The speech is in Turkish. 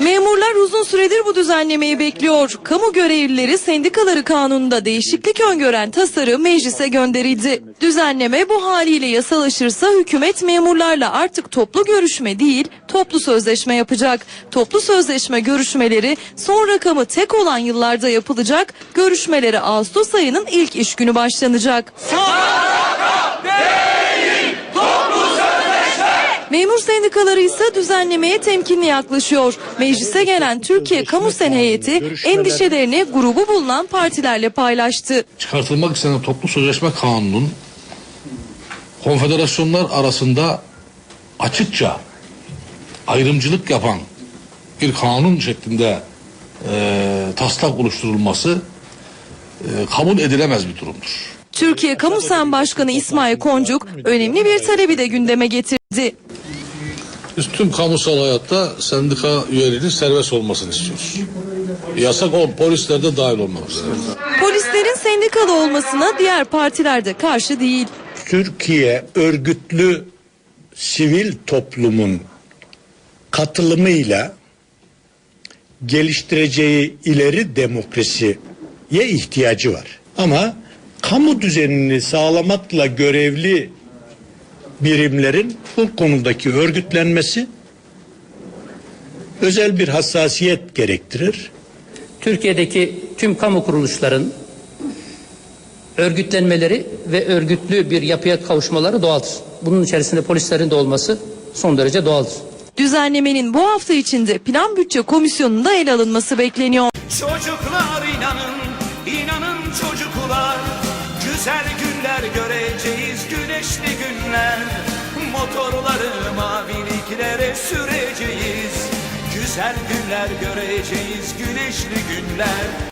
Memurlar uzun süredir bu düzenlemeyi bekliyor. Kamu görevlileri sendikaları kanununda değişiklik öngören tasarı meclise gönderildi. Düzenleme bu haliyle yasalaşırsa hükümet memurlarla artık toplu görüşme değil, toplu sözleşme yapacak. Toplu sözleşme görüşmeleri son rakamı tek olan yıllarda yapılacak. Görüşmeleri Ağustos ayının ilk iş günü başlanacak. Memur sendikaları ise düzenlemeye temkinli yaklaşıyor. Meclise gelen Türkiye Kamu Sen heyeti endişelerini grubu bulunan partilerle paylaştı. çıkartılmak istenen toplu sözleşme kanunun konfederasyonlar arasında açıkça ayrımcılık yapan bir kanun şeklinde e, taslak oluşturulması e, kabul edilemez bir durumdur. Türkiye Kamu Sen Başkanı İsmail Koncuk önemli bir talebi de gündeme getirdi. Biz tüm kamusal hayatta sendika üyelerinin serbest olmasını istiyoruz. Yasak ol, polisler de dahil olmak üzere. Polislerin sendikalı olmasına diğer partiler de karşı değil. Türkiye örgütlü sivil toplumun katılımıyla geliştireceği ileri demokrasiye ihtiyacı var. Ama kamu düzenini sağlamakla görevli birimlerin bu konudaki örgütlenmesi özel bir hassasiyet gerektirir. Türkiye'deki tüm kamu kuruluşların örgütlenmeleri ve örgütlü bir yapıya kavuşmaları doğaldır. Bunun içerisinde polislerin de olması son derece doğaldır. Düzenlemenin bu hafta içinde Plan Bütçe Komisyonu'nda ele alınması bekleniyor. Çocuklar inanın, inanın çocuklar Güzel günler göreceğiz, güneşli günler. Motorları maviliklere süreceğiz. Güzel günler göreceğiz, güneşli günler